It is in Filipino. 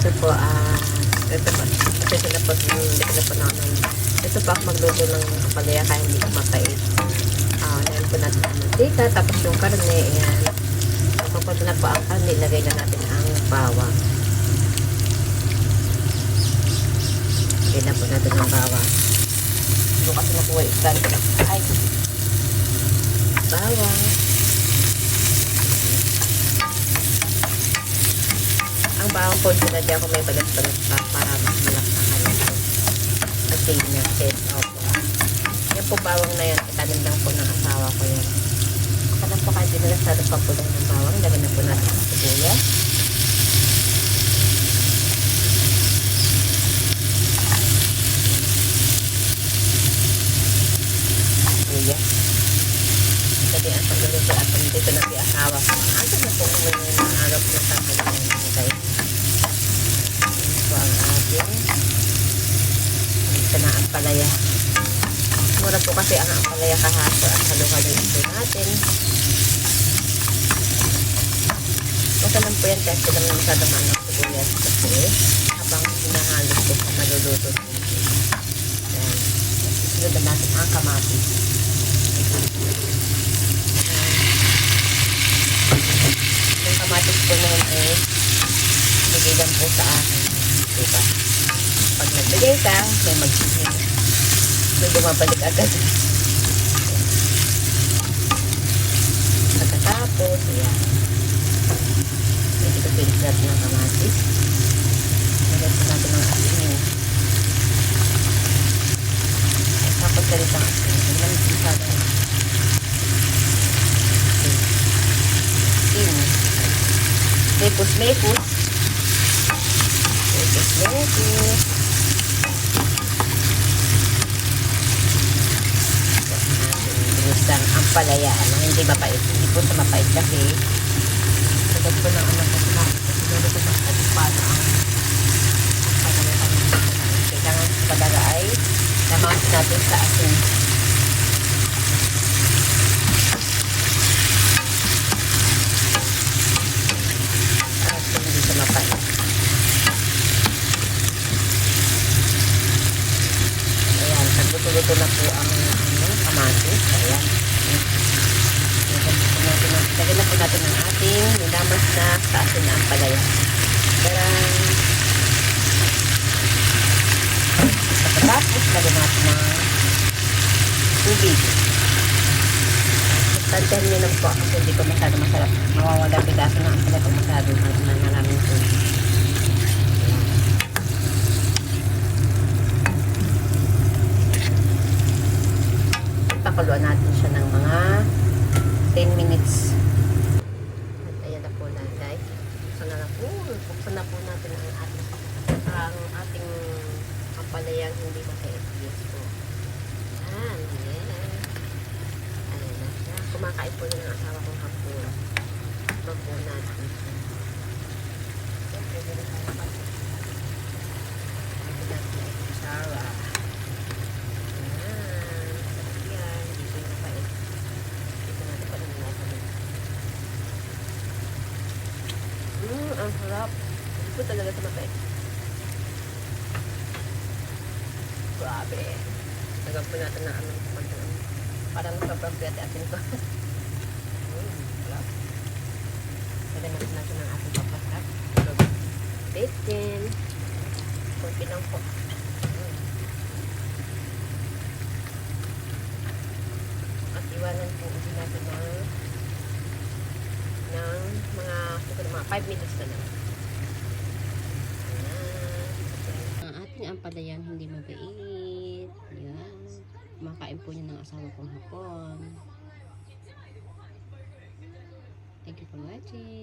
ito po, ah, ito po, ito na po, ko na po namin. Ito po ako magluto ng kapalaya kaya hindi ko mapait. Ah, ngayon po natin ang mantika, tapos yung karne, ayan. Kapag na po ang karne, ilagay na natin ang bawang. Lagay na po natin ang bawang. Bukas na po. Ay, bawang. Ang bawang po, sinadya ko may balat-balat pa para malaksakan ito. Kasi niya, set opo. Yan po bawang na yan, itanim lang po ng asawa ko yan. Saka po kahit dinalasado pa po ng bawang, lagyan na po natin ang sibuyas. Sibuyas. Sabi ang pagluluto at dito na si asawa ko. Asa na po kung may po na tatagyan ng guys. Ito ang ating ito na ang palaya. Mura po kasi ang ampalaya kahaso at halo-halo ito natin. Basta lang po yan kasi lang masyadong ano sibuyas kasi habang hinahalo po sa maluluto. Yan. Sunod na natin ang kamatis. Yung kamatis po yun ay bigay lang po sa akin. Diba? Pag nagbigay ka, may mag may bumabalik agad. Pagkatapos, ayan. Medyo kamatis. Natin ng asin. Tapos ang asin. Lang. Mepus, mepus. Mepus, mepus. Ampalaya na hindi mapait. Hindi po sa mapait kasi sagad po ng anak ko sa siguro ko sa katipana ang pagkakataon ng Kailangan sa palaga ay namas natin sa asin. Ayan, pagluto-luto na po ang ano, kamatis. Ayan. Lagyan na po natin ang ating nilamas na sa asin na ang palaya. Tarang! Pagkatapos, lagyan natin ng tubig. Tantihan nyo lang po kasi hindi ko masyado masarap. Mawawala bigaso na ang pala kung masyado na maraming tubig. Pakuluan natin siya ng mga 10 minutes. At ayan na po na guys. Buksan na, na po. Buksan na po natin ang ating ang ating kapalayang hindi maka-FPS po. Ayan. Ayan. Ayan na siya. Kumakain po ng asawa kong hapon. Siya. Siyempre, ganun tayo pa. Ito natin. Hindi ko natin. Mmm, ang sarap. Ko talaga mapait. Grabe. Tagap po natin na ano. Parang piyate atin ko. Lagyan natin natin ng ating papasarap. Bacon. Kunti lang po. Mm. at iwanan po ulit natin ng ng mga mga 5 minutes na lang. Ang ampalayan hindi mabait. Ayan. Kumakain po niya ng asawa kong hapon. Thank you for watching.